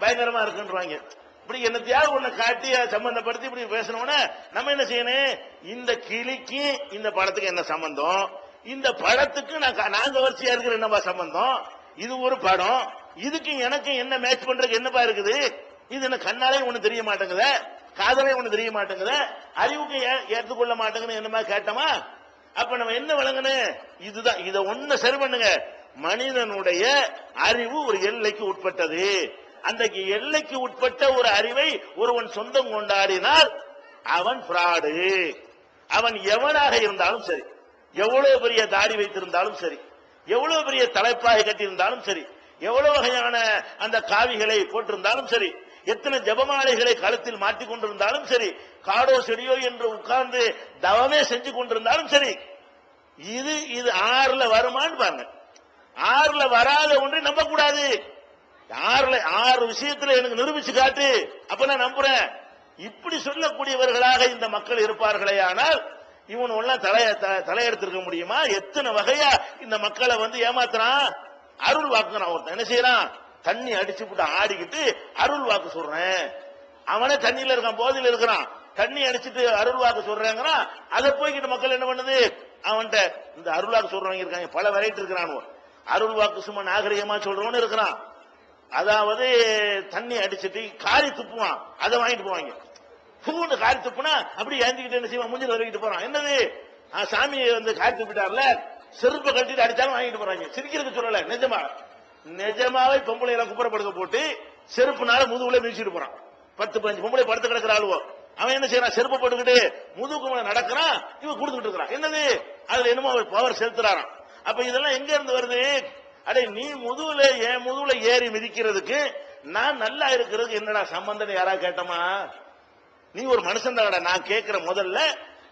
A: பயங்கரமா இருக்குன்றாங்க இப்படி என்னத்தையாவது ஒண்ணு காட்டி அதை சம்பந்தப்படுத்தி இப்படி பேசணும்னா நம்ம என்ன செய்யணும்? இந்த கிளிக்கு இந்த படத்துக்கு என்ன சம்பந்தம்? இந்த படத்துக்கு நான் நான் கவர்ச்சியா இருக்கிற என்னப்பா சம்பந்தம்? இது ஒரு படம். இதுக்கு எனக்கு என்ன மேட்ச் பண்றதுக்கு என்னப்பா இருக்குது? இது என்ன கண்ணாலே ஒண்ணு தெரிய மாட்டேங்குது. காதலே ஒண்ணு தெரிய மாட்டேங்குது அறிவுக்கு ஏ- ஏற்றுக்கொள்ள மாட்டேங்குது என்னமா கேட்டோமா? அப்ப நம்ம என்ன வழங்கணும் இதுதான். இதை ஒண்ணு சரி பண்ணுங்க. மனிதனுடைய அறிவு ஒரு எல்லைக்கு உட்பட்டது. அந்த எல்லைக்கு உட்பட்ட ஒரு அறிவை ஒருவன் சொந்தம் கொண்டாடினால் அவன் பிராடு அவன் எவனாக இருந்தாலும் சரி. எவ்வளவு பெரிய தாடி வைத்திருந்தாலும் சரி. எவ்வளவு பெரிய தலைப்பாகை கட்டியிருந்தாலும் சரி. எவ்வளவு வகையான அந்த காவிகளை போட்டிருந்தாலும் சரி. எத்தனை ஜபமாலைகளை களத்தில் மாட்டிக் கொண்டிருந்தாலும் சரி காடோ செடியோ என்று உட்கார்ந்து தவமே செஞ்சு கொண்டிருந்தாலும் சரி இது இது ஆறுல வருமான்னு பாருங்க. ஆறுல வராத ஒன்றை நம்ப கூடாது ஆறுல ஆறு விஷயத்துல எனக்கு நிரூபிச்சு காட்டு அப்ப நான் நம்புறேன். இப்படி சொல்லக்கூடியவர்களாக இந்த மக்கள் இருப்பார்களே ஆனால் இவன் எல்லாம் தலைய த- தலையெடுத்திருக்க முடியுமா? எத்தனை வகையா இந்த மக்களை வந்து ஏமாத்துறான்? அருள் வாக்குறான் ஒருத்தன். என்ன செய்யறான்? தண்ணி அடிச்சு போட்டு ஆடிக்கிட்டு அருள் வாக்கு சொல்றேன். அவனே தண்ணியில இருக்கான் போதையில இருக்கிறான். தண்ணி அடிச்சிட்டு அருள் வாக்கு சொல்றேங்கிறான். அதை போய்கிட்டு மக்கள் என்ன பண்ணுது? அவன்கிட்ட இந்த அருள் வாக்கு சொல்றவங்க இருக்காங்க பல வெரைட்டி இருக்கிறானுவோ அருள் வாக்கு சும்மா நாகரிகமா சொல்றவனு இருக்கிறான். அதாவது தண்ணி அடிச்சிட்டு காரி துப்புவான் அதை வாங்கிட்டு போவாங்க. பூண்டு காரி துப்புனா அப்படி ஏந்திக்கிட்டு என்ன செய்வான்? முஞ்சில் வரைக்கிட்டு போறான். என்னது? சாமி வந்து காரி துப்பிட்டார்ல செருப்பை கட்டிட்டு அடிச்சாலும் வாங்கிட்டு போறாங்க. சிரிக்கிறதுக்கு சொல்லல நிஜமா. நிஜமாவே பொம்பளை எல்லாம் குப்புறப்படுக்க போட்டு செருப்புனால முதுகுல மிதிச்சிட்டு போறான். பத்து பஞ்சு பொம்பளை படுத்து கிடக்கிற ஆளுவோம் அவன் என்ன செய்யறான்? செருப்பு போட்டுக்கிட்டு முதுகுக்கு மேல நடக்கிறான் இவன் கொடுத்துட்டு இருக்கிறான். என்னது? அதுல என்னமோ அவர் பவர் செலுத்துறாராம். அப்ப இதெல்லாம் எங்க இருந்து வருது? அடே நீ முதுகுல என் முதுகுல ஏறி மிதிக்கிறதுக்கு நான் நல்லா இருக்கிறதுக்கு என்னடா சம்பந்தம் யாராவது கேட்டோமா? நீ ஒரு மனுஷன் தானடா. நான் கேட்கிற முதல்ல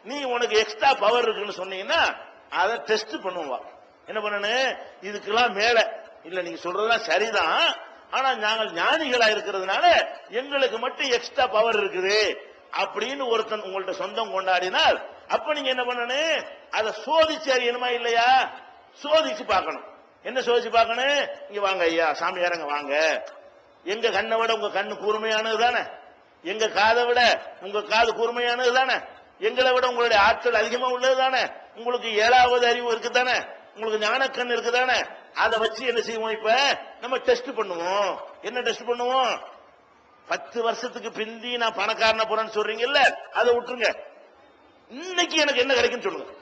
A: நீ உனக்கு எக்ஸ்ட்ரா பவர் இருக்குன்னு சொன்னீங்கன்னா அதை டெஸ்ட் பண்ணுவா. என்ன பண்ணனு? இதுக்கெல்லாம் மேல இல்ல நீங்க சொல்றதெல்லாம் சரிதான். ஆனா நாங்கள் ஞானிகளா இருக்கிறதுனால எங்களுக்கு மட்டும் எக்ஸ்ட்ரா பவர் இருக்குது அப்படின்னு ஒருத்தன் உங்கள்ட்ட சொந்தம் கொண்டாடினால் அப்ப நீங்க என்ன பண்ணணும்? அதை சோதிச்சு அறியணுமா இல்லையா? சோதிச்சு பார்க்கணும். என்ன சோதிச்சு பார்க்கணும்? இங்க வாங்க ஐயா சாமியாரங்க வாங்க. எங்க கண்ணை விட உங்க கண்ணு கூர்மையானது தானே? எங்க காதை விட உங்க காது கூர்மையானது தானே? எங்களை விட உங்களுடைய ஆற்றல் அதிகமா உள்ளது தானே? உங்களுக்கு ஏழாவது அறிவு இருக்கு தானே உங்களுக்கு ஞானக்கண் இருக்கு தானே அதை வச்சு என்ன செய்வோம் இப்ப? நம்ம டெஸ்ட் பண்ணுவோம். என்ன டெஸ்ட் பண்ணுவோம்? பத்து வருஷத்துக்கு பிந்தி நான் பணக்காரன போறேன்னு சொல்றீங்கல்ல அதை விட்டுருங்க. இன்னைக்கு எனக்கு என்ன கிடைக்கும் சொல்லுங்க.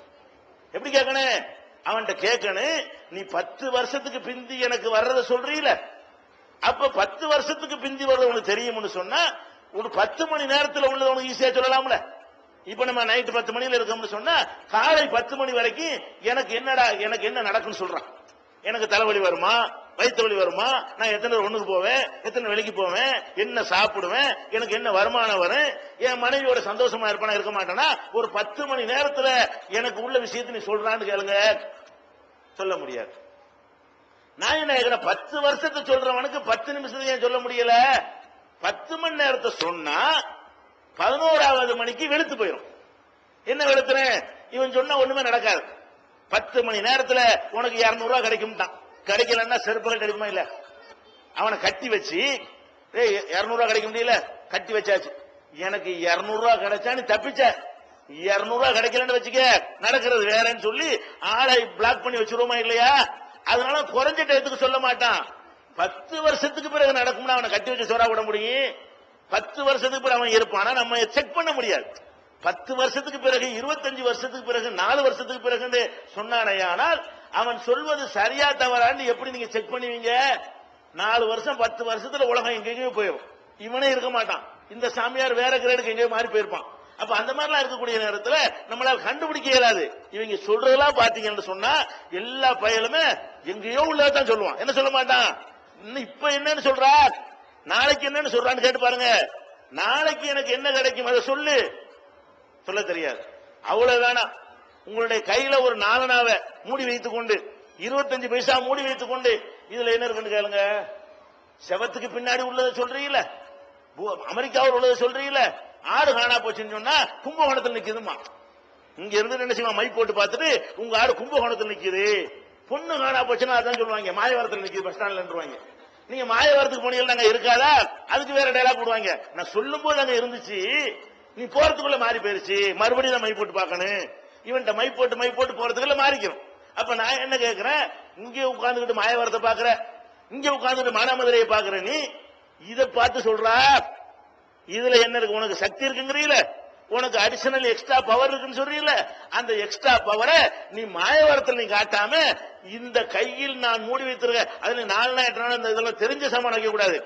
A: எப்படி கேட்கணும்? அவன்கிட்ட கேட்கணும் நீ பத்து வருஷத்துக்கு பிந்தி எனக்கு வர்றத சொல்றீல அப்ப பத்து வருஷத்துக்கு பிந்தி வர்றது உனக்கு தெரியும்னு சொன்னா ஒரு பத்து மணி நேரத்தில் உள்ளது உனக்கு ஈஸியா சொல்லலாம்ல. இப்ப நம்ம நைட்டு பத்து மணியில இருக்கோம்னு சொன்னா காலை பத்து மணி வரைக்கும் எனக்கு என்னடா எனக்கு என்ன நடக்கும்னு சொல்றான். எனக்கு தலைவலி வருமா? வயிற்று வலி வருமா? நான் எத்தனை ஒண்ணுக்கு போவேன்? எத்தனை வேலைக்கு போவேன்? என்ன சாப்பிடுவேன்? எனக்கு என்ன வருமானம் வரும்? என் மனைவியோட சந்தோஷமா இருப்பானா இருக்க மாட்டேனா? ஒரு பத்து மணி நேரத்துல எனக்கு உள்ள விஷயத்த நீ சொல்றான்னு கேளுங்க. சொல்ல முடியாது. நான் என்ன பத்து வருஷத்தை சொல்றவனுக்கு பத்து நிமிஷத்தை ஏன் சொல்ல முடியல? பத்து மணி நேரத்தை சொன்னா பதினோராவது மணிக்கு வெளுத்து போயிடும் என்ன வெளுத்துறேன்? இவன் சொன்னா ஒண்ணுமே நடக்காது. பத்து மணி நேரத்துல உனக்கு 200 கிடைக்கும் தான் கிடைக்கலன்னா செருப்புகள் கிடைக்குமா இல்ல? அவனை கட்டி வச்சு ஏய் 200 கிடைக்க முடியல? கட்டி வச்சாச்சு. எனக்கு 200 ரூபாய் கிடைச்சா நீ தப்பிச்ச. 200 கிடைக்கலன்னு வச்சுக்க நடக்கிறது வேறன்னு சொல்லி ஆளை பிளாக் பண்ணி வச்சிருவோமா இல்லையா? அதனால குறைஞ்ச டயத்துக்கு சொல்ல மாட்டான். பத்து வருஷத்துக்கு பிறகு நடக்கும்னா அவனை கட்டி வச்சு சோறா விட முடியும்? பத்து வருஷத்துக்கு பிறகு அவன் இருப்பானா. நம்ம செக் பண்ண முடியாது. பத்து வருஷத்துக்கு பிறகு இருபத்தஞ்சு வருஷத்துக்கு பிறகு நாலு வருஷத்துக்கு பிறகு சொன்னானேயானால் அவன் சொல்வது சரியா தவறான்னு எப்படி நீங்க செக் பண்ணுவீங்க? நாலு வருஷம் பத்து வருஷத்துல உலகம் எங்கெங்கயோ போயிடும். இவனே இருக்க மாட்டான். இந்த சாமியார் வேற கிரேடுக்கு எங்கேயோ மாறி போயிருப்பான். அப்ப அந்த மாதிரிலாம் இருக்கக்கூடிய நேரத்துல நம்மளால கண்டுபிடிக்க இயலாது. இவங்க சொல்றதெல்லாம் பாத்தீங்கன்னு சொன்னா எல்லா பயலுமே எங்கேயோ உள்ளதான் சொல்லுவான். என்ன சொல்ல மாட்டான்? இன்னும் இப்ப என்னன்னு சொல்றா? நாளைக்கு என்னன்னு சொல்றான்னு கேட்டு பாருங்க. நாளைக்கு எனக்கு என்ன கிடைக்கும்? அதை சொல்லு. சொல்ல தெரியாது. அவ்வளவு வேணாம் உங்களுடைய கையில ஒரு நாலனாவை மூடி வைத்துக் கொண்டு இருபத்தஞ்சு பைசா மூடி வைத்துக் கொண்டு இதுல என்ன இருக்குன்னு கேளுங்க. செவத்துக்கு பின்னாடி உள்ளதை சொல்றீங்கள. அமெரிக்காவில் உள்ளதை சொல்றீங்கள. ஆடு காணா போச்சுன்னு சொன்னா கும்பகோணத்தில் நிக்குதுமா இங்க இருந்து என்ன செய்வான்? மை போட்டு பார்த்துட்டு உங்க ஆடு கும்பகோணத்தில் நிக்குது. பொண்ணு காணா போச்சுன்னா அதான் சொல்லுவாங்க. மாயவரத்தில் நிக்குது பஸ் ஸ்டாண்ட்லன்றுவாங்க நீங்க மாயவரத்துக்கு போனீங்கன்னா அங்க இருக்காதா? அதுக்கு வேற டைலாக் போடுவாங்க. நான் சொல்லும் போது அங்க இருந்துச்சு. நீ போறதுக்குள்ள மாறி போயிருச்சு. மறுபடியும் தான் மை போட்டு பார்க்கணும். இவன்ட்ட மை போட்டு மை போட்டு போறதுக்குள்ள மாறிக்கணும் அப்ப நான் என்ன கேட்கிறேன் இங்கே உட்காந்துக்கிட்டு மாயவரத்தை பாக்குற இங்க உட்கார்ந்துட்டு மானாமதுரையை பாக்குற நீ. இதை பார்த்து சொல்றா இதுல என்ன இருக்கு? உனக்கு சக்தி இருக்குங்கிறீல? உனக்கு அடிஷனல் எக்ஸ்ட்ரா பவர் இருக்குன்னு சொல்றீல? அந்த எக்ஸ்ட்ரா பவரை நீ மாயவரத்தில் நீ காட்டாம இந்த கையில் நான் மூடி வைத்திருக்க அதுல நாலு நாள் எட்டு நாள் இந்த இதெல்லாம் தெரிஞ்ச சாமான் வைக்க கூடாது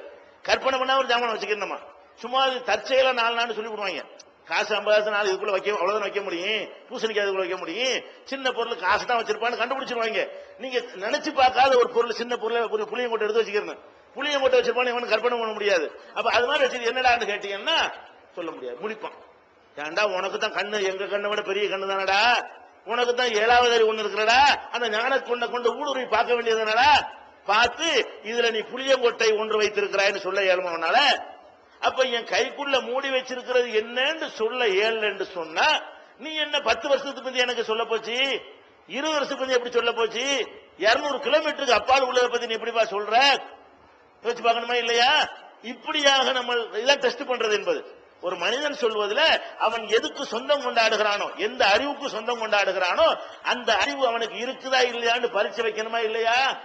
A: கற்பனை பண்ணா ஒரு சாமான் வச்சுக்கணுமா? சும்மா அது தற்செயலா நாலு நாள் சொல்லி விடுவாங்க. காசு ஐம்பதாயிரம் நாள் இதுக்குள்ள வைக்க அவ்வளவுதான் வைக்க முடியும். பூசணிக்காய் இதுக்குள்ள வைக்க முடியும். சின்ன பொருள் காசு தான் வச்சிருப்பான்னு கண்டுபிடிச்சிருவாங்க. நீங்க நினைச்சு பார்க்காத ஒரு பொருள் சின்ன பொருளை ஒரு புளியம் கொட்டை எடுத்து வச்சுக்கிறேன் புளியம் கொட்டை வச்சிருப்பான்னு இவனுக்கு கற்பனை பண்ண முடியாது. அப்ப அது மாதிரி வச்சு என்னடான்னு கேட்டீங்கன்னா சொல்ல முடியாது. முடிப்பான். ஏன்டா உனக்கு தான் கண்ணு எங்க கண்ணை விட பெரிய கண்ணு தானடா? உனக்கு தான் ஏழாவது அறிவு ஒண்ணு இருக்கிறடா அந்த ஞான கொண்ட கொண்டு ஊடுருவி பார்க்க வேண்டியதுனடா பார்த்து இதுல நீ புளியங்கொட்டை ஒன்று வைத்திருக்கிறாய்னு சொல்ல ஏழுமாவனால அப்ப என் கைக்குள்ள மூடி வச்சிருக்கிறது என்னன்னு சொல்ல ஏழு சொன்னா நீ என்ன பத்து வருஷத்துக்கு முந்தைய எனக்கு சொல்ல போச்சு? இருபது வருஷத்துக்கு முந்தைய எப்படி சொல்ல போச்சு? இருநூறு கிலோமீட்டருக்கு அப்பால் உள்ளதை பத்தி நீ எப்படிப்பா சொல்ற? யோசிச்சு பார்க்கணுமா இல்லையா? இப்படியாக நம்ம இதான் டெஸ்ட் பண்றது என்பது. ஒரு மனிதன் சொல்வதில் அவன் எதுக்கு சொந்தம் கொண்டாடுகிறானோ எந்த அறிவுக்கு சொந்தம் கொண்டாடுகிறானோ அந்த அறிவு அவனுக்கு இருக்குதா இல்லையான்னு பரீட்சை வைக்கணுமா இல்லையா?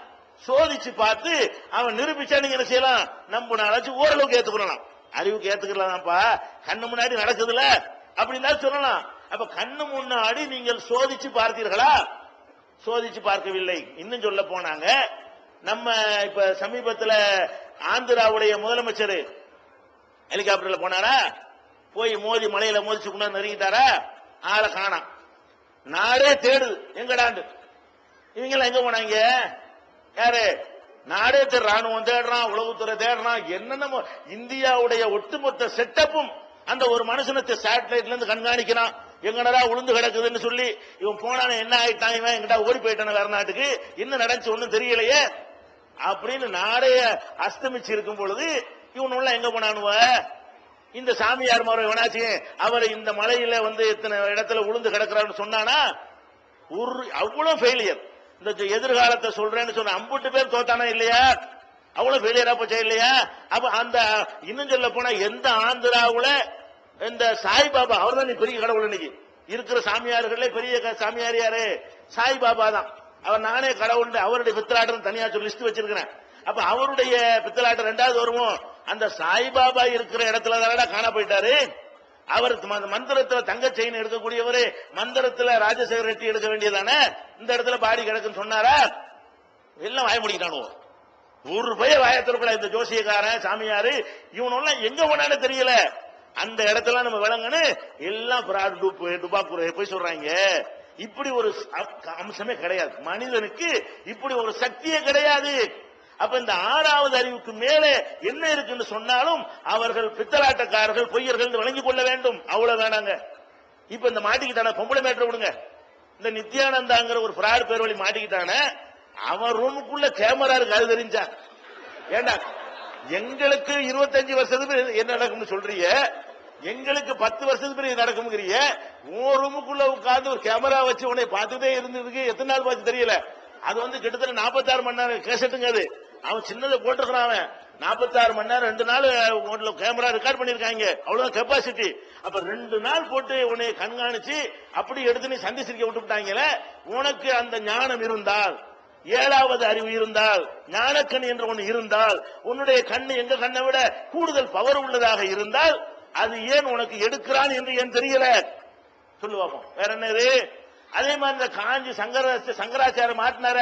A: சோதிச்சு பார்த்து அவன் நிரூபிச்சா நீங்க என்ன செய்யலாம்? நம்பினாலும் ஓரளவுக்கு ஏத்துக்கொள்ளலாம். அறிவுக்கு ஏத்துக்கலாம்ப்பா. கண்ணு முன்னாடி நடக்குதுல? அப்படின்னா சொல்லலாம். அப்ப கண்ணு முன்னாடி நீங்கள் சோதிச்சு பார்த்தீர்களா? சோதிச்சு பார்க்கவில்லை. இன்னும் சொல்ல போனாங்க. நம்ம இப்ப சமீபத்தில் ஆந்திராவுடைய முதலமைச்சர் ஹெலிகாப்டர்ல போனாரா? போய் மோதி மலையில மோதிச்சு கொண்டு நெருங்கிட்டாரா? ஆளை காணாம். நாடே தேடுது. எங்கடாண்டு? இவங்க எல்லாம் எங்க போனாங்க? யாரு? நாடே ராணுவம் தேடுறான் உளவுத்துறை தேடுறான். என்னென்ன இந்தியாவுடைய ஒட்டுமொத்த செட்டப்பும் அந்த ஒரு மனுஷனத்தை சேட்டலைட்ல இருந்து கண்காணிக்கிறான். எங்கடா உளுந்து கிடக்குதுன்னு சொல்லி இவன் போனான என்ன ஆயிட்டான் இவன்? எங்கடா ஓடி போயிட்டான வேற நாட்டுக்கு என்ன நடந்துச்சு ஒண்ணும் தெரியலையே. அப்படின்னு நாடைய அஸ்தமிச்சு இருக்கும் பொழுது இவன் உள்ள எங்க போனானுவ? இந்த சாமியார் மரம் வேணாச்சு அவர் இந்த மலையில வந்து இத்தனை இடத்துல உளுந்து கிடக்குறான்னு சொன்னானா? ஒரு அவ்வளவு ஃபெயிலியர் இந்த எதிர்காலத்தை சொல்றேன்னு சொன்ன அம்புட்டு பேர் தோத்தானா இல்லையா? அவ்வளவு ஃபெயிலியரா போச்சா இல்லையா? அப்ப அந்த இன்னும் சொல்ல போனா எந்த ஆந்திராவுல இந்த சாய்பாபா அவர் தான் பெரிய கடவுள் இன்னைக்கு. இருக்கிற சாமியார்களே பெரிய க- சாமியார் யாரு? சாய்பாபா தான். அவர் நானே கடவுள் அவருடைய பித்தலாட்டம் தனியா சொல்லி லிஸ்ட் வச்சிருக்கிறேன். அப்ப அவருடைய பித்தலாட்டம் ரெண்டாவது வருவோம் அந்த சாய்பாபா இருக்கிற இடத்துல தானடா காண போயிட்டாரு. அவர் ம- மந்திரத்துல தங்க செயின் எடுக்கக்கூடியவரு மந்திரத்துல ராஜசேகர் ரெட்டி எடுக்க வேண்டியதானே? இந்த இடத்துல பாடி கிடக்குன்னு சொன்னாரா? எல்லாம் வாய முடிக்கிறானுவோ ஒரு பய வாயத்திற்குள்ள இந்த ஜோசியக்காரன் சாமியாரு. இவனெல்லாம் எங்க போனாலும் தெரியல. அந்த இடத்துல நம்ம விளங்கன்னு எல்லாம் பிராட் டூப் டுபாக்கூர் போய் சொல்றாங்க. இப்படி ஒரு அம்சமே கிடையாது. மனிதனுக்கு இப்படி ஒரு சக்தியே கிடையாது. அப்ப இந்த ஆறாவது அறிவுக்கு மேலே என்ன இருக்குன்னு சொன்னாலும் அவர்கள் பித்தலாட்டக்காரர்கள் பொய்யர்கள் என்று கொள்ள வேண்டும். அவ்வளவு வேணாங்க. இப்ப இந்த மாட்டிக்கிட்டான பொம்பளை மேட்டர் விடுங்க. இந்த நித்யானந்தாங்கிற ஒரு ஃப்ராட் பேர் வழி மாட்டிக்கிட்டானே அவன் ரூமுக்குள்ள கேமரா இருக்கு அது தெரிஞ்சா. ஏண்டா எங்களுக்கு இருபத்தஞ்சு வருஷத்துக்கு என்ன நடக்கும்னு சொல்றீங்க? எங்களுக்கு பத்து வருஷத்துக்கு பிறகு நடக்கும்ங்கிறீங்க? உன் ரூமுக்குள்ள உட்கார்ந்து ஒரு கேமரா வச்சு உன்னை பார்த்துட்டே இருந்ததுக்கு எத்தனை நாள் பார்த்து தெரியல? அது வந்து கிட்டத்தட்ட 46 மணி நேரம் கேசட்டுங்க அது. அவன் சின்னதை போட்டிருக்கிறான் அவன். 46 மணி நேரம் ரெண்டு நாள் உங்களோட கேமரா ரெக்கார்ட் பண்ணிருக்காங்க அவ்வளவுதான் கெப்பாசிட்டி அப்ப ரெண்டு நாள் போட்டு உன்னை கண்காணிச்சு அப்படி எடுத்து நீ சந்திச்சிருக்க விட்டுவிட்டாங்களே உனக்கு அந்த ஞானம் இருந்தால் ஏழாவது அறிவு இருந்தால் ஞானக்கண் என்று ஒன்று இருந்தால் உன்னுடைய கண்ணு எங்க கண்ணை விட கூடுதல் பவர் உள்ளதாக இருந்தால் அது ஏன் உனக்கு எடுக்கிறான் என்று ஏன் தெரியல? சொல்லு வேற என்னது அதே மாதிரி இந்த காஞ்சி சங்கர சங்கராச்சாரம் மாட்டினார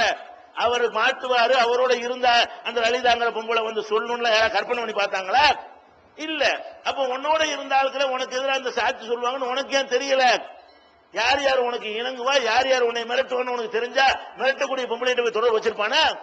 A: அவர் மாட்டுவாரு அவரோட இருந்த அந்த லலிதாங்கிற பொம்பளை வந்து சொல்லணும்ல யாராவது கற்பனை பண்ணி பார்த்தாங்களா? இல்ல. அப்ப உன்னோட இருந்த ஆளுக்களை உனக்கு எதிராக இந்த சாட்சி சொல்லுவாங்கன்னு உனக்கு ஏன் தெரியல? யார் யார் உனக்கு இணங்குவா? யார் யார் உன்னை மிரட்டுவான்னு உனக்கு தெரிஞ்சா மிரட்டக்கூடிய பொம்பளை போய் தொடர்பு வச்சிருப்பானா?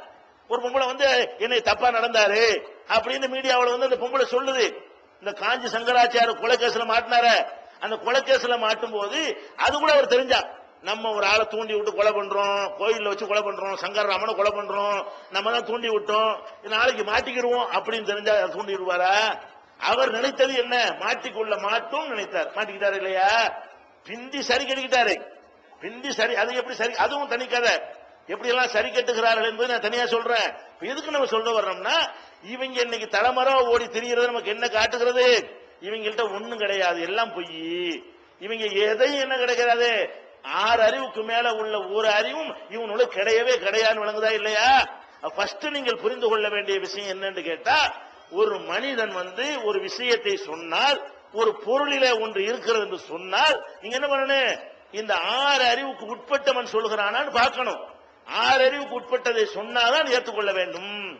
A: ஒரு பொம்பளை வந்து என்னை தப்பா நடந்தாரு அப்படின்னு மீடியாவில் வந்து அந்த பொம்பளை சொல்லுது. இந்த காஞ்சி சங்கராச்சார கொலைகேசுல மாட்டினார. அந்த கொலைகேசுல மாட்டும் போது அது கூட அவர் தெரிஞ்சா. நம்ம ஒரு ஆளை தூண்டி விட்டு கொலை பண்றோம் கோயிலில் வச்சு கொலை பண்றோம் சங்கரராமனை கொலை பண்றோம் நம்ம தான் தூண்டி விட்டோம் நாளைக்கு மாட்டிக்கிடுவோம் அப்படின்னு தெரிஞ்சா தூண்டி விடுவாரா அவர் நினைத்தது என்ன? மாட்டிக்கொள்ள மாட்டோம் நினைத்தார். மாட்டிக்கிட்டாரு இல்லையா? பிந்தி சரி கட்டிக்கிட்டாரு. பிந்தி சரி அது எப்படி சரி? அதுவும் தனி கதை. எப்படி எல்லாம் சரி கட்டுகிறார்கள் என்பது நான் தனியா சொல்றேன். எதுக்கு நம்ம சொல்ல வர்றோம்னா இவங்க இன்னைக்கு தலைமரம் ஓடி திரிகிறது நமக்கு என்ன காட்டுகிறது? இவங்கள்ட்ட ஒண்ணும் கிடையாது. எல்லாம் பொய். இவங்க எதையும் என்ன கிடைக்கிறாது? ஆறு அறிவுக்கு மேல உள்ள ஒரு அறிவும் இவனோட கிடையவே கிடையாதுன்னு விளங்குதா இல்லையா? ஃபர்ஸ்ட் நீங்கள் புரிந்து கொள்ள வேண்டிய விஷயம் என்னன்னு கேட்டா ஒரு மனிதன் வந்து ஒரு விஷயத்தை சொன்னால் ஒரு பொருளில ஒன்று இருக்கிறது என்று சொன்னால் நீங்க என்ன பண்ணணும்? இந்த ஆறு அறிவுக்கு உட்பட்டவன் சொல்கிறானான்னு பார்க்கணும். ஆறு அறிவுக்கு உட்பட்டதை சொன்னாதான் ஏற்றுக்கொள்ள வேண்டும்.